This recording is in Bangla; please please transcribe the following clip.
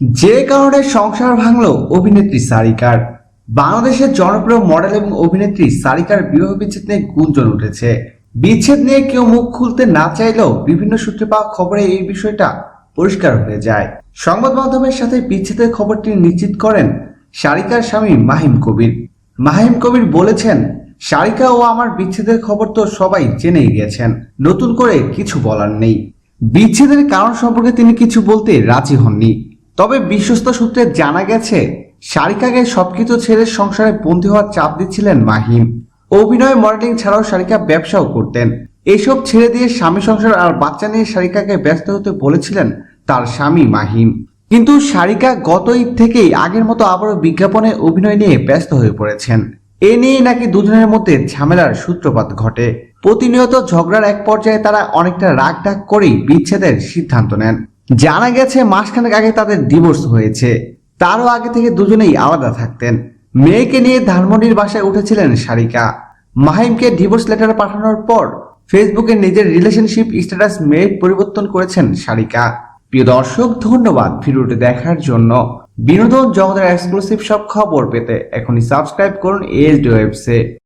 যে কারণে সংসার ভাঙল অভিনেত্রী সারিকার। বাংলাদেশের জনপ্রিয় মডেল এবং অভিনেত্রী সারিকার বিবাহ বিচ্ছেদ নিয়ে গুঞ্জন উঠেছে। বিচ্ছেদ নিয়ে কেউ মুখ খুলতে না চাইলেও বিভিন্ন সূত্রে পাওয়া খবরে এই বিষয়টা পরিষ্কার হয়ে যায়। সংবাদ মাধ্যমের সাথে বিচ্ছেদের খবরটি নিশ্চিত করেন সারিকার স্বামী মাহিম কবির। মাহিম কবির বলেছেন, সারিকা ও আমার বিচ্ছেদের খবর তো সবাই জেনেই গেছেন, নতুন করে কিছু বলার নেই। বিচ্ছেদের কারণ সম্পর্কে তিনি কিছু বলতে রাজি হননি। তবে বিশ্বস্ত সূত্রে জানা গেছে সারিকাকে সবকিছু ছেড়ে সংসারে বন্দী হওয়ার চাপ দিচ্ছিলেন মাহিম। অভিনয়, মডেলিং ছাড়াও সারিকা ব্যবসাও করতেন। এসব ছেড়ে দিয়ে স্বামী সংসার আর বাচ্চা নিয়ে সারিকাকে ব্যস্ত হতে বলেছিলেন তার স্বামী মাহিম। কিন্তু সারিকা গত ঈদ থেকেই আগের মতো আবারও বিজ্ঞাপনে অভিনয় নিয়ে ব্যস্ত হয়ে পড়েছেন। এ নিয়ে নাকি দুজনের মধ্যে ঝামেলার সূত্রপাত ঘটে। প্রতিনিয়ত ঝগড়ার এক পর্যায়ে তারা অনেকটা রাগ ডাক করেই বিচ্ছেদের সিদ্ধান্ত নেন। জানা গেছে মাসখানেক আগে তাদের ডিভোর্স হয়েছে। তারও আগে থেকে দুজনেই আলাদা থাকতেন। মেয়েকে নিয়ে ধানমন্ডির বাসায় উঠেছিলেন সারিকা। মাহিমকে ডিভোর্স লেটার পাঠানোর পর ফেসবুকে নিজের রিলেশনশিপ স্ট্যাটাস মেয়ে পরিবর্তন করেছেন সারিকা। প্রিয় দর্শক, ধন্যবাদ ভিডিওটি দেখার জন্য। বিনোদন জগতের এক্সক্লুসিভ সব খবর পেতে এখনই সাবস্ক্রাইব করুন এএসডি ওয়েবসে